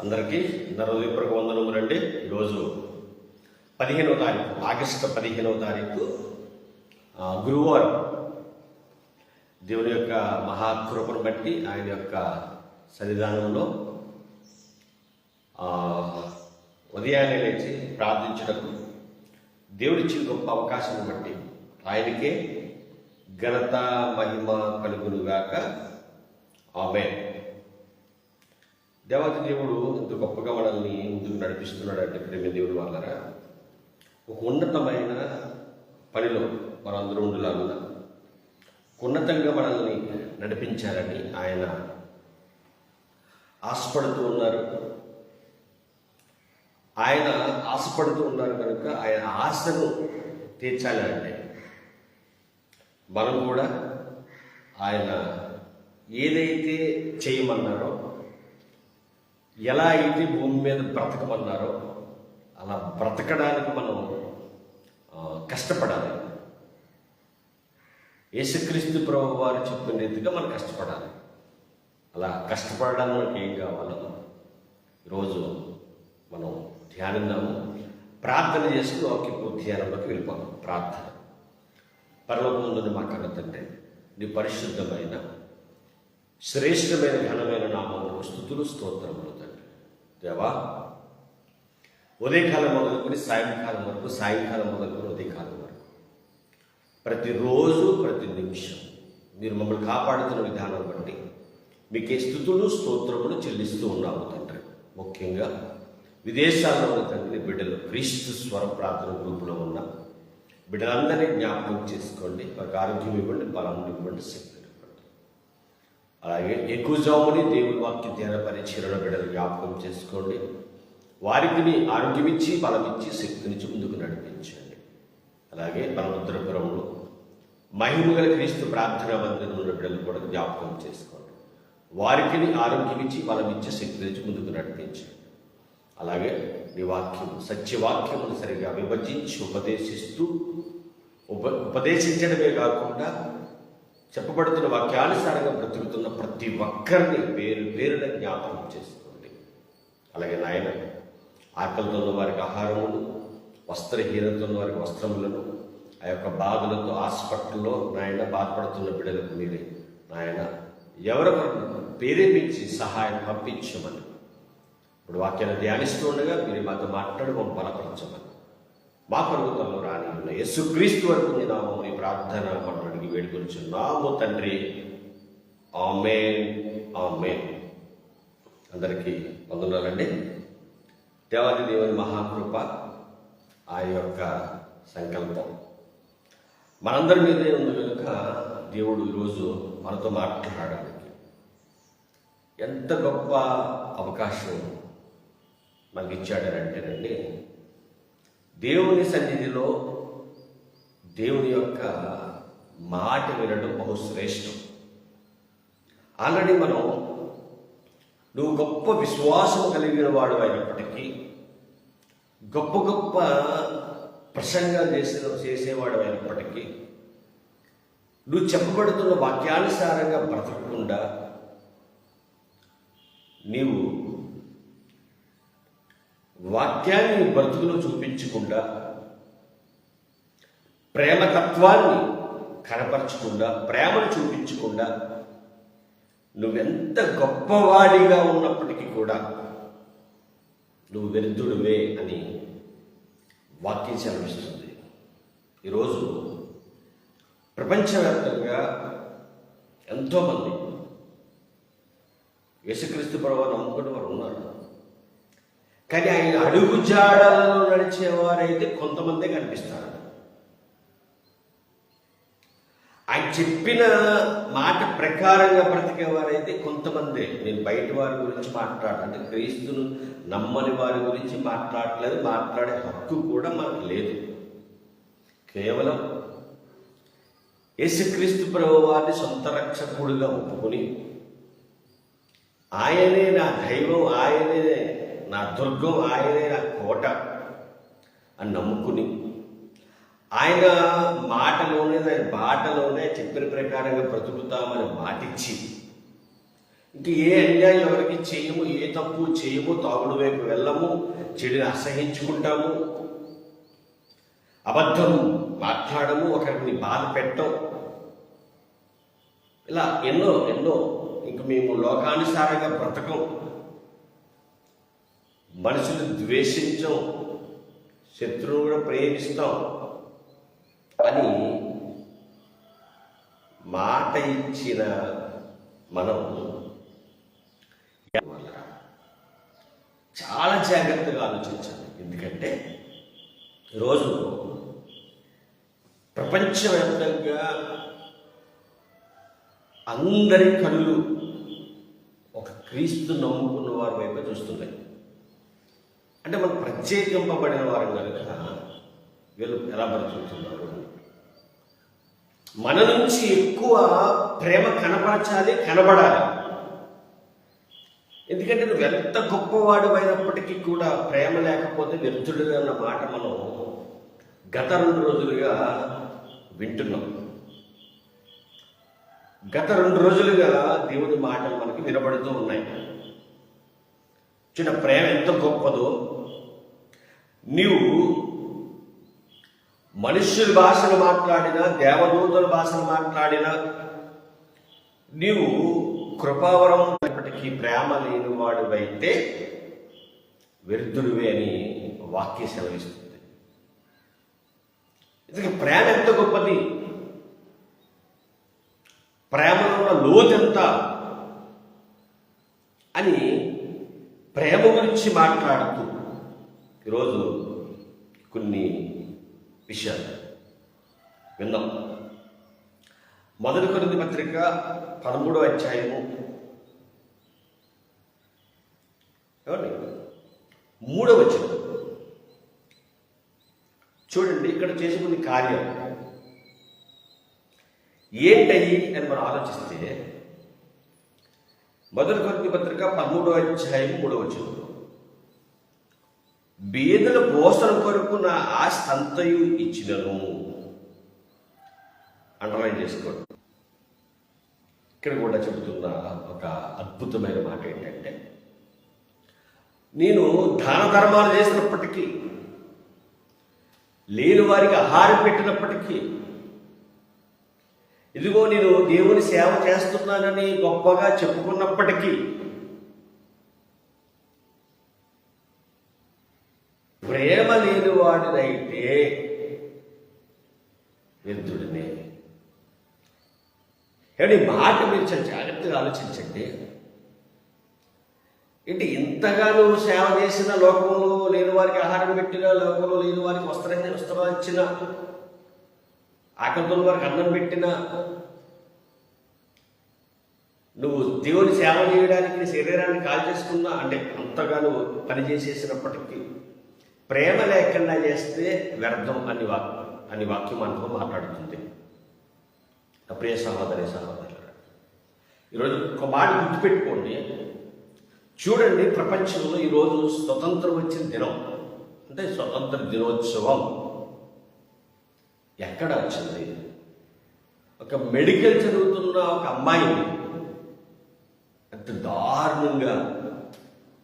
అందరికీ నా హృదయపూర్వక వందనములండి ఈరోజు పదిహేనవ తారీఖు ఆగస్టు పదిహేనవ తారీఖు గురువారం. దేవుని యొక్క మహాకృపను బట్టి ఆయన యొక్క సన్నిధానంలో ఉదయాన్నే లేచి ప్రార్థించటకు దేవుడిచ్చిన గొప్ప అవకాశం బట్టి ఆయనకే ఘనత మహిమ కలుగునుగాక. ఆమె దేవత దేవుడు ఇంత గొప్పగా మనల్ని ముందుకు నడిపిస్తున్నాడు అంటే ప్రేమ దేవుడు వాళ్ళరా ఒక ఉన్నతమైన పనిలో మనందరూ ఉండాలన్న ఉన్నతంగా మనల్ని నడిపించాలని ఆయన ఆశపడుతూ ఉన్నారు. ఆయన ఆశపడుతూ ఉన్నారు కనుక ఆయన ఆశను తీర్చాలి అంటే మనం కూడా ఆయన ఏదైతే చేయమన్నారో ఎలా అయితే భూమి మీద బ్రతకమన్నారో అలా బ్రతకడానికి మనం కష్టపడాలి. యేసుక్రీస్తు ప్రభు వారు చెప్పిన రీతిగా మనం కష్టపడాలి. అలా కష్టపడడానికి మనకి ఏం కావాలో? ఈరోజు మనం ధ్యానిద్దాము. ప్రార్థన చేసుకుని ఒక ధ్యానంలోకి వెళ్ళిపోతాం ప్రార్థన. పరలోకంలోని మా కన్న తండ్రి. నీ పరిశుద్ధమైన శ్రేష్టమైన ఘనమైన నామములకు స్థుతులు స్తోత్రములు తండ్రి. దేవా ఉదయకాలం మొదలుకొని సాయంకాలం వరకు సాయంకాలం మొదలుకొని ఉదయకాలం వరకు ప్రతిరోజు ప్రతి నిమిషం మీరు మమ్మల్ని కాపాడుతున్న విధానం బట్టి మీకే స్థుతులు స్తోత్రములు చెల్లిస్తూ ఉన్నాము తండ్రి. ముఖ్యంగా విదేశాల్లో ఉన్న తండ్రి బిడ్డలు క్రీస్తు స్వర ప్రార్థన గ్రూపులో ఉన్న బిడ్డలందరినీ జ్ఞాపకం చేసుకోండి వారికి ఆరోగ్యం ఇవ్వండి బలం ఇవ్వండి శక్తిని ఇవ్వండి. అలాగే ఎక్కువ జాముని దేవుని వాక్య ధ్యాన బిడ్డలు జ్ఞాపకం చేసుకోండి. వారికి ఆరోగ్యం ఇచ్చి బలం ఇచ్చి శక్తినిచ్చి ముందుకు నడిపించండి. అలాగే బలభద్రపురంలో మహిమ గల క్రీస్తు ప్రార్థనా మందిరం ఉన్న బిడ్డలు కూడా జ్ఞాపకం చేసుకోండి. వారికి ఆరోగ్యమిచ్చి ఆరోగ్యం ఇచ్చి బలం ఇచ్చి శక్తినిచ్చి ముందుకు నడిపించండి. అలాగే నీ వాక్యం సత్యవాక్యమును సరిగా విభజించి ఉపదేశిస్తూ ఉప ఉపదేశించడమే కాకుండా చెప్పబడుతున్న వాక్యానుసారంగా బ్రతుకుతున్న ప్రతి ఒక్కరిని పేరు పేరున జ్ఞాపకం చేసుకోండి. అలాగే నాయన ఆకలితో ఉన్న వారికి ఆహారములు వస్త్రహీనతో ఉన్న వారికి వస్త్రములను ఆ యొక్క బాధలతో హాస్పిటల్లో నాయన బాధపడుతున్న బిడ్డలకు మీరే నాయన ఎవరెవరు ప్రేరేపించి సహాయం పంపించమని ఇప్పుడు వాక్యాన్ని ధ్యానిస్తూ ఉండగా మీరు మాతో మాట్లాడి మమ్మల్ని బలపరచమని. మా పరుగుతంలో రాని ఉన్న యేసుక్రీస్తు వరకు నీ నామం నీ ప్రార్థన మనం వేడుకొనిచున్నాము తండ్రి. ఆమె ఆమె అందరికీ వందనాలండి. దేవాది దేవుని మహాకృప ఆ యొక్క సంకల్పం. మనందరి మీదే ఉంది కనుక దేవుడు ఈరోజు మనతో మాట్లాడడానికి ఎంత గొప్ప అవకాశం మనకి ఇచ్చాడనంటేనండి దేవుని సన్నిధిలో దేవుని యొక్క మాట వినడం బహు శ్రేష్టం. ఆల్రెడీ మనం నువ్వు గొప్ప విశ్వాసం కలిగిన వాడు అయినప్పటికీ గొప్ప గొప్ప ప్రసంగాలు చేసిన చేసేవాడు అయినప్పటికీ నువ్వు చెప్పబడుతున్న వాక్యానుసారంగా బ్రతకకుండా నీవు వాక్యాన్ని బ్రతుకులో చూపించకుండా ప్రేమతత్వాన్ని కనపరచకుండా ప్రేమను చూపించకుండా నువ్వెంత గొప్పవాడిగా ఉన్నప్పటికీ కూడా నువ్వు వెరుద్ధుడివే అని వాక్యం సెలవిస్తుంది. ఈరోజు ప్రపంచవ్యాప్తంగా ఎంతోమంది యేసుక్రీస్తు ప్రభు నమ్ముకుని వారు ఉన్నారు. కానీ ఆయన అడుగు జాడలలో నడిచేవారైతే కొంతమందే కనిపిస్తారు. ఆయన చెప్పిన మాట ప్రకారంగా బ్రతికేవారైతే కొంతమంది. నేను బయట వారి గురించి మాట్లాడ అంటే క్రీస్తును నమ్మని వారి గురించి మాట్లాడలేదు. మాట్లాడే హక్కు కూడా మనకు లేదు. కేవలం యేసుక్రీస్తు ప్రభు వారిని సొంత రక్షకుడిగా ఒప్పుకొని ఆయనే నా దైవం ఆయనే నా దుర్గం ఆయనే నా కోట అని నమ్ముకుని ఆయన మాటలోనే ఆయన బాటలోనే చెప్పిన ప్రకారంగా బ్రతుకుతామని మాటిచ్చి ఇంక ఏ అన్యాయం ఎవరికి చేయము ఏ తప్పు చేయము తాగుడు వైపు వెళ్ళము చెడుని అసహించుకుంటాము అబద్ధము మాట్లాడము ఒకరిని బాధ పెట్టం. ఇలా ఎన్నో ఎన్నో ఇంక మేము లోకానుసారంగా బ్రతకం. మనుషులు ద్వేషించం శత్రువును కూడా ప్రేమిస్తాం అని మాట ఇచ్చిన మనం చాలా జాగ్రత్తగా ఆలోచించాలి. ఎందుకంటే ఈరోజు ప్రపంచవ్యాప్తంగా అందరి కళ్ళు ఒక క్రీస్తు నమ్ముకున్న వారి వైపు చూస్తున్నాయి. అంటే మనం ప్రత్యేకింపబడిన వారు కనుక వీళ్ళు ఎలా బ్రతుకుతున్నారు మన నుంచి ఎక్కువ ప్రేమ కనపరచాలి కనబడాలి. ఎందుకంటే నువ్వు ఎంత గొప్పవాడు అయినప్పటికీ కూడా ప్రేమ లేకపోతే వ్యర్థుడు అన్న మాట మనం గత రెండు రోజులుగా వింటున్నాం. గత రెండు రోజులుగా దేవుని మాటలు మనకి వినబడుతూ ఉన్నాయి. చిన్న ప్రేమ ఎంత గొప్పదో నీవు మనుష్యుల భాషను మాట్లాడినా దేవదూతల భాషను మాట్లాడినా నీవు కృపావరం ఇప్పటికీ ప్రేమ లేని వాడువైతే వ్యర్థుడివే అని వాక్య సెలవిస్తుంది. ఎందుకంటే ప్రేమ ఎంత గొప్పది? ప్రేమలో ఉన్న లోతు ఎంత? అని ప్రేమ గురించి మాట్లాడుతూ ఈరోజు కొన్ని విషయాలు విన్నాం. మొదటి కొరింది పత్రిక పదమూడవ అధ్యాయము. ఏమండి? మూడవ చూడండి ఇక్కడ చేసే కొన్ని కార్యం ఏంటయ్యి అని మనం ఆలోచిస్తే మొదటి కొరింది పత్రిక పదమూడవ అధ్యాయం మూడవ వచనం. బీదల పోషణ కొరకు నా ఆస్తి అంతయు ఇచ్చినను. అండర్లైన్ చేసుకోండి. ఇక్కడ కూడా చెబుతున్న ఒక అద్భుతమైన మాట ఏంటంటే నేను దాన ధర్మాలు చేసినప్పటికీ లేని వారికి ఆహారం పెట్టినప్పటికీ ఇదిగో నేను దేవుని సేవ చేస్తున్నానని గొప్పగా చెప్పుకున్నప్పటికీ ప్రేమ లేని వాడినైతే వ్యర్థుడినే కానీ మాట మీరు చాలా జాగ్రత్తగా ఆలోచించండి. ఏంటి ఇంతగా నువ్వు సేవ చేసిన లోకంలో లేని వారికి ఆహారం పెట్టిన లోకంలో లేని వారికి వస్త్రం వస్త్రం ఇచ్చిన ఆకలితో వారికి అన్నం పెట్టిన నువ్వు దేవుని సేవ చేయడానికి నీ శరీరాన్ని కాల్ చేసుకున్నా అంటే అంతగా నువ్వు పని చేసేసినప్పటికీ ప్రేమ లేకుండా చేస్తే వ్యర్థం అని వాక్యం అని వాక్యం మనతో మాట్లాడుతుంది. నా ప్రియ సహోదరి సహోదరులు ఈరోజు ఒక మాట గుర్తుపెట్టుకోండి. చూడండి ప్రపంచంలో ఈరోజు స్వతంత్రం వచ్చిన దినం. అంటే స్వతంత్ర దినోత్సవం. ఎక్కడ వచ్చింది? ఒక మెడికల్ చదువుతున్న ఒక అమ్మాయిని అంత దారుణంగా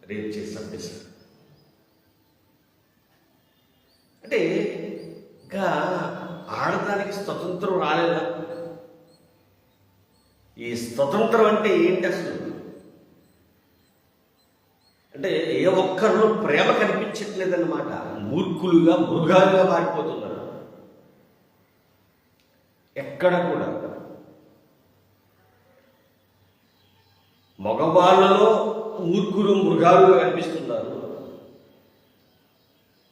రేప్ చేసి చంపేశారు. అంటే ఇంకా ఆడదానికి స్వతంత్రం రాలేదా? ఈ స్వతంత్రం అంటే ఏంటి అసలు అంటే ఏ ఒక్కరిలో ప్రేమ కనిపించట్లేదన్నమాట. మూర్ఖులుగా మృగాలుగా మారిపోతున్నారు. ఎక్కడ కూడా. మగవాళ్ళలో మూర్ఖులు మృగాలుగా కనిపిస్తున్నారు.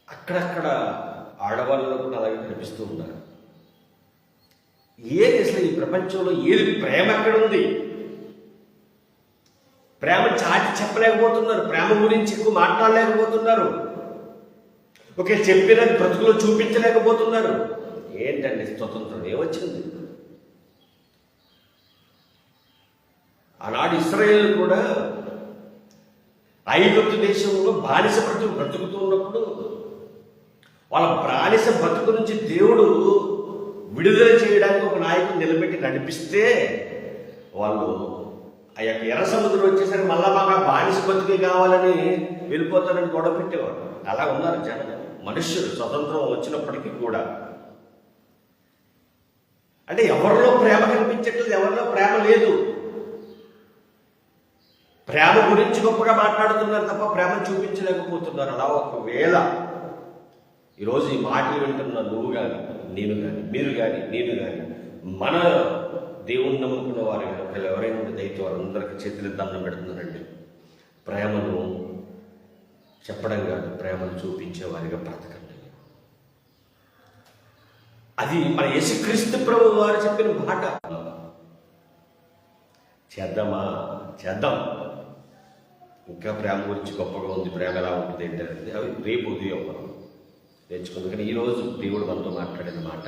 అక్కడక్కడ ఆడవాళ్ళలో కూడా అలాగే కనిపిస్తూ ఉన్నారు. ఏది అసలు ఈ ప్రపంచంలో ఏది ప్రేమ ఎక్కడ ఉంది ప్రేమ చాటి చెప్పలేకపోతున్నారు ప్రేమ గురించి ఎక్కువ మాట్లాడలేకపోతున్నారు. ఒకే చెప్పినది బ్రతుకులో చూపించలేకపోతున్నారు. ఏంటండి స్వతంత్రం? ఏమొచ్చింది? ఆనాడు ఇస్రాయేల్ కూడా ఐగుప్తు దేశంలో బానిస బ్రతుకు బ్రతుకుతూ ఉన్నప్పుడు వాళ్ళ బానిస బ్రతుకు నుంచి దేవుడు విడుదల చేయడానికి ఒక నాయకుడు నిలబెట్టి నడిపిస్తే వాళ్ళు ఆ యొక్క ఎర్ర సముద్రం వచ్చేసరికి మళ్ళా మాకు బానిస బతుకే కావాలని వెళ్ళిపోతారని గొడవ పెట్టేవాడు అలా ఉన్నారు జనం. మనుష్యులు స్వతంత్రం వచ్చినప్పటికీ కూడా. అంటే ఎవరిలో ప్రేమ కనిపించట్లేదు ఎవరిలో ప్రేమ లేదు. ప్రేమ గురించి గొప్పగా మాట్లాడుతున్నారు తప్ప ప్రేమ చూపించలేకపోతున్నారు. అలా ఒకవేళ ఈరోజు ఈ మాటలు వింటున్న నువ్వుగా నేను కానీ మీరు కానీ నేను కానీ మన దేవుణ్ణి నమ్ముకున్న వారు కానీ ఒకవేళ ఎవరైనా ఉంటే దయతో వారందరికీ చేతులు దండం పెడుతున్నారండి ప్రేమను చెప్పడం కాదు ప్రేమను చూపించే వారిగా బ్రతకండి. అది మన యేసుక్రీస్తు ప్రభు వారు చెప్పిన మాట. చేద్దామా? చేద్దాం. ఇంకా ప్రేమ గురించి గొప్పగా ఉంది ప్రేమ ఎలా ఉంటుంది ఏంటంటే అవి రేపు ఉదయం మనం నేర్చుకుంది కానీ ఈరోజు దేవుడు మనతో మాట్లాడిన మాట.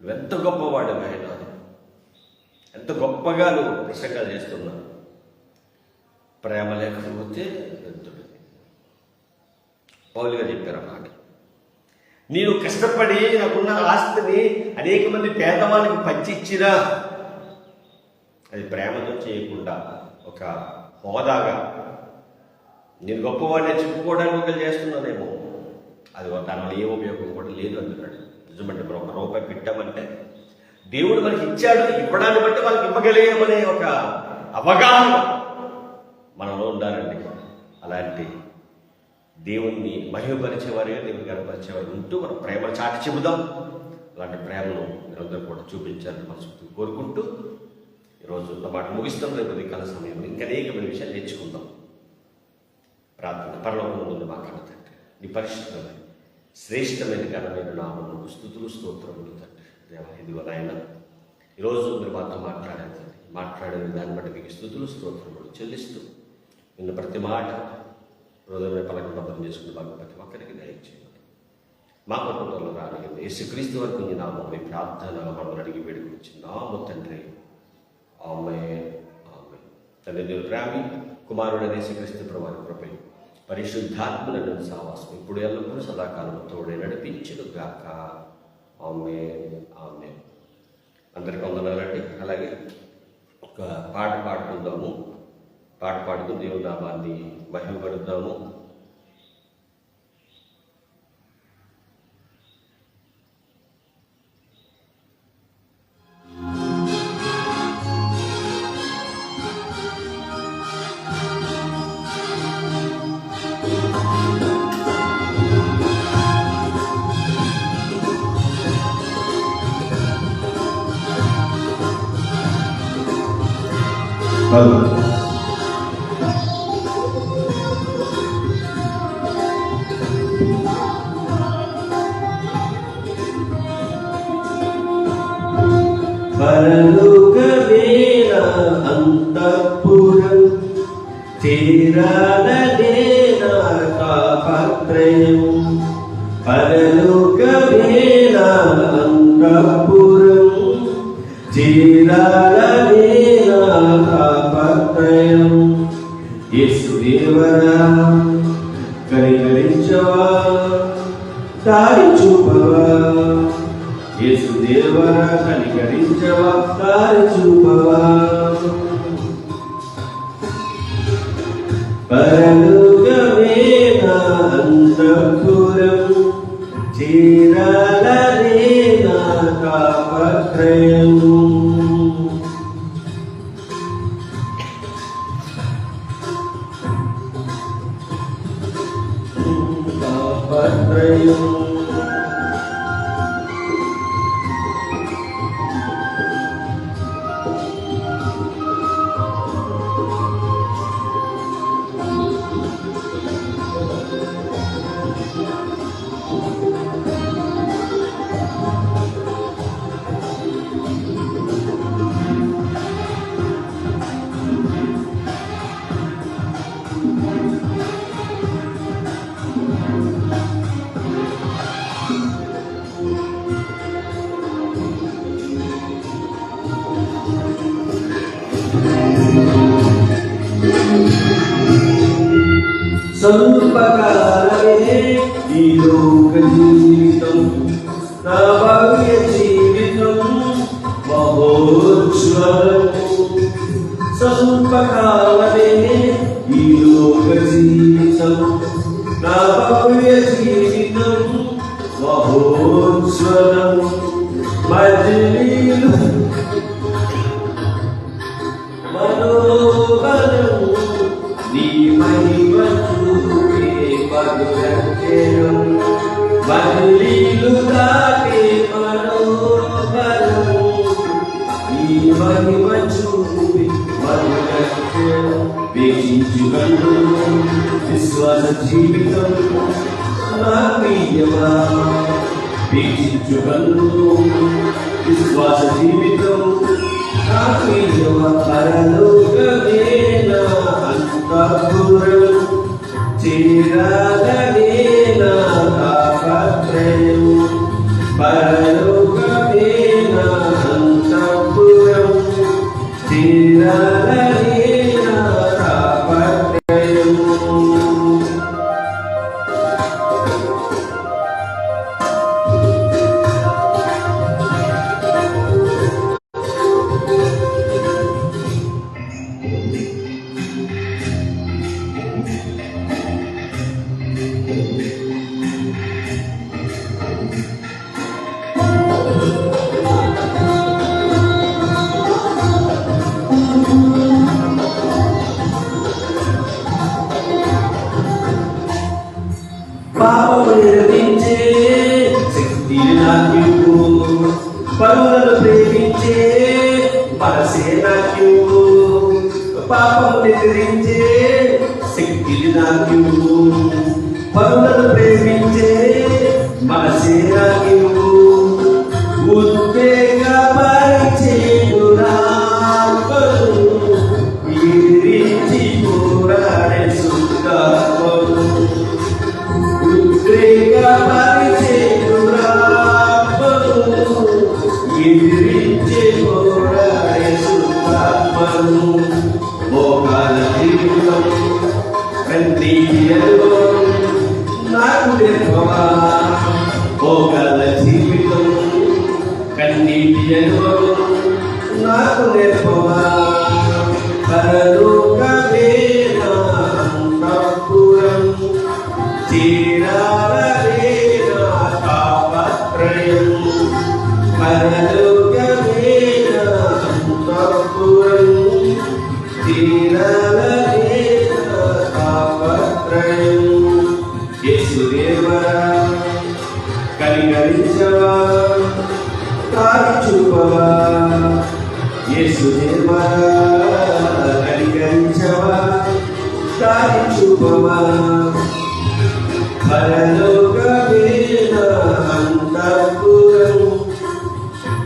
నువ్వెంత గొప్పవాడు ఆయన. ఎంత గొప్పగా నువ్వు ప్రసంగాలు చేస్తున్నావు ప్రేమ లేకపోతే ఎంతుడు పౌలుగా చెప్పారు అన్నమాట నేను కష్టపడి నాకున్న ఆస్తిని అనేక మంది పేదవాళ్ళకి పంచిచ్చినా అది ప్రేమతో చేయకుండా ఒక హోదాగా నేను గొప్పవాడిని చెప్పుకోవడానికి ఒకరు చేస్తున్నానేమో అది దానివల్ల ఏ ఉపయోగం కూడా లేదు అంటున్నాడు. నిజమంటే మనం ఒక రూపాయి పెట్టామంటే దేవుడు మనకి ఇచ్చాడు ఇవ్వడాన్ని బట్టి వాళ్ళకి ఇవ్వగలిగామనే ఒక అవగాహన మనలో ఉండాలండి. అలాంటి దేవుణ్ణి మహిమపరిచేవారే దేవుని కనపరిచేవారు ఉంటూ మన ప్రేమను చాటి చెబుదాం. అలాంటి ప్రేమను మీరందరూ కూడా చూపించాలని మనసు కోరుకుంటూ ఈరోజు ఉన్న మాట ముగిస్తాం. రేపు కాల సమయంలో ఇంకా అనేకమైన విషయాలు నేర్చుకుందాం. ప్రార్థన పరలోకం ముందు మాట్లాడుతండి నీ పరిశుద్ధమైన శ్రేష్టమైన ఘనమైన నామము స్థుతులు స్తోత్రములు తండ్రి దేవా ఇదిగో నాయన ఈరోజు మీరు మాతో మాట్లాడారు తండ్రి మాట్లాడే దాన్ని బట్టి మీకు స్థుతులు స్తోత్రములు చెల్లిస్తూ నిన్న ప్రతి మాట హృదయమే పలకుండా పని చేసుకుని బాగా ప్రతి ఒక్కరికి దయచేయండి. మా కుటుంబంలో రాని యేసుక్రీస్తు వరకు నీ నామం మీ ప్రార్థన మనం అడిగి వేడుకొచ్చి నామ తండ్రి. ఆమె ఆమె తండ్రి దేవుడు ప్రేమి కుమారుడైన యేసుక్రీస్తు ప్రభావి కృపై పరిశుద్ధాత్మలను సావాసం ఇప్పుడు ఎల్లప్పుడూ సదాకాలం తోడే నడిపించను గాక ఆమె ఆమె అందరికి వందనాలండి అలాగే ఒక పాట పాడుకుందాము. పాట పాడుకుని దేవుని నామాన్ని మహిమపడుద్దాము పరలోకమేన అంతఃపురం చేరాలనేన కాపత్రయం పరలోకమేన అంతఃపురం చేరాలనేన యేసుదేవరా కనికరించవా దారి చూపవా యేసుదేవరా కనికరించవా? దారి చూపవా పరలోకమేన అంతఃపురం చీరాలనేన కాపత్రయం కాపత్రయం స్వల్పకాలమే ఈ లోక జీవితం. నా భవ్య జీవితం మహోజ్వలం స్వల్పకాలమే ఈ లోక జీవితం. నా భవ్య జీవితం మహోజ్వలం మజిలీ విశ్వాస జీవితం నా ప్రియమా వీక్షించుగలను విశ్వాస జీవితం నా ప్రియమ నాకు పరులను ప్రేమించే మనసే నాకు ఉద్వేగ కన్నీటి అనుభవం నాకు యేసుదేవా కనికరించవా కారించుపవా పరలోక వేద అంతఃపురం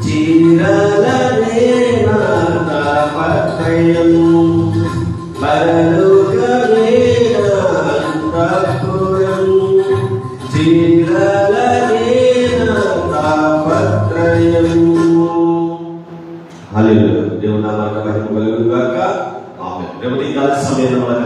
చీరాలనే hacer